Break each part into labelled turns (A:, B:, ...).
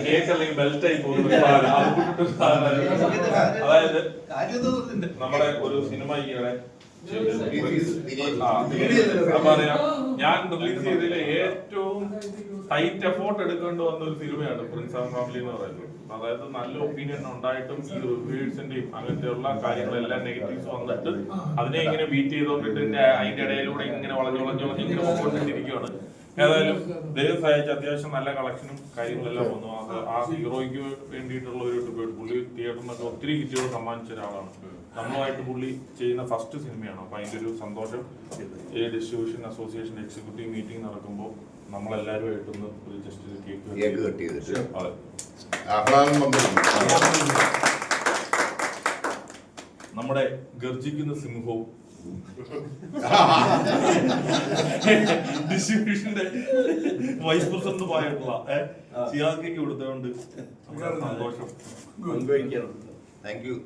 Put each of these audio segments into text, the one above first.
A: Cake അല്ലെങ്കിൽ belt ആയി പോകുന്ന അതായത് നമ്മുടെ ഒരു സിനിമ ഈയിടെ ഞാൻ റിലീസ് ചെയ്തതിലെ ഏറ്റവും ടൈറ്റ് എഫോർട്ട് എടുക്കേണ്ടി വന്ന ഒരു സിനിമയാണ് പ്രിൻസ് ആൻഡ് ഫാമിലി എന്ന് പറയുന്നത്. അതായത് നല്ല ഒപ്പീനിയൻ ഉണ്ടായിട്ടും ഈ റിവ്യൂസിന്റെയും അങ്ങനത്തെയുള്ള കാര്യങ്ങളെല്ലാം നെഗറ്റീവ്സ് വന്നിട്ട് അതിനെ ഇങ്ങനെ ബീറ്റ് ചെയ്തോണ്ടിട്ട് അതിന്റെ ഇടയിലൂടെ ഇങ്ങനെ വളഞ്ഞു വളഞ്ഞു വളഞ്ഞ് ഇങ്ങനെ പോയിക്കൊണ്ടിരിക്കുകയാണ് ഏതായാലും ദൈവം സഹായിച്ച് അത്യാവശ്യം നല്ല കളക്ഷനും കാര്യങ്ങളെല്ലാം വന്നു. അത് ആ ഹീറോയ്ക്ക് വേണ്ടിയിട്ടുള്ള ഒരു ഡിബേറ്റ് പുള്ളി തിയേറ്ററിനൊക്കെ ഒത്തിരി ഹിറ്റുകൾ സമ്മാനിച്ച ഒരാളാണ്. നമ്മളുമായിട്ട് പുള്ളി ചെയ്യുന്ന ഫസ്റ്റ് സിനിമയാണ് അപ്പൊ അതിന്റെ ഒരു സന്തോഷം. ഈ ഡിസ്ട്രിബ്യൂഷൻ അസോസിയേഷൻ എക്സിക്യൂട്ടീവ് മീറ്റിംഗ് നടക്കുമ്പോൾ നമ്മളെല്ലാവരുമായിട്ടൊന്ന് ഒരു ജസ്റ്റ് കേക്ക്
B: കേക്ക് കട്ട് ചെയ്തിട്ട്.
A: നമ്മുടെ ഗർജിക്കുന്ന സിംഹവും ഡിസ്ട്രിബ്യൂഷന്റെ വൈസ് പ്രസിഡന്റുമായിട്ടുള്ള സിയാക്കിക്ക് കൊടുത്തോണ്ട് നമ്മുടെ സന്തോഷം.
B: താങ്ക് യു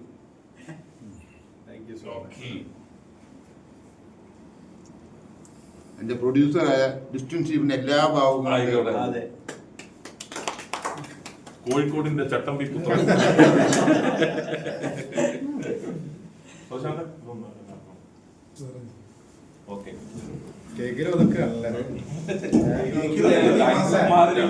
B: എന്റെ പ്രൊഡ്യൂസറായ ഡിസ്റ്റൻഷീപ്പിന്റെ എല്ലാ ഭാവങ്ങളും.
A: കോഴിക്കോടിന്റെ ചട്ടമ്പി പുത്രം പ്രശാന്ത്,
C: അതൊക്കെ
A: മാതിരി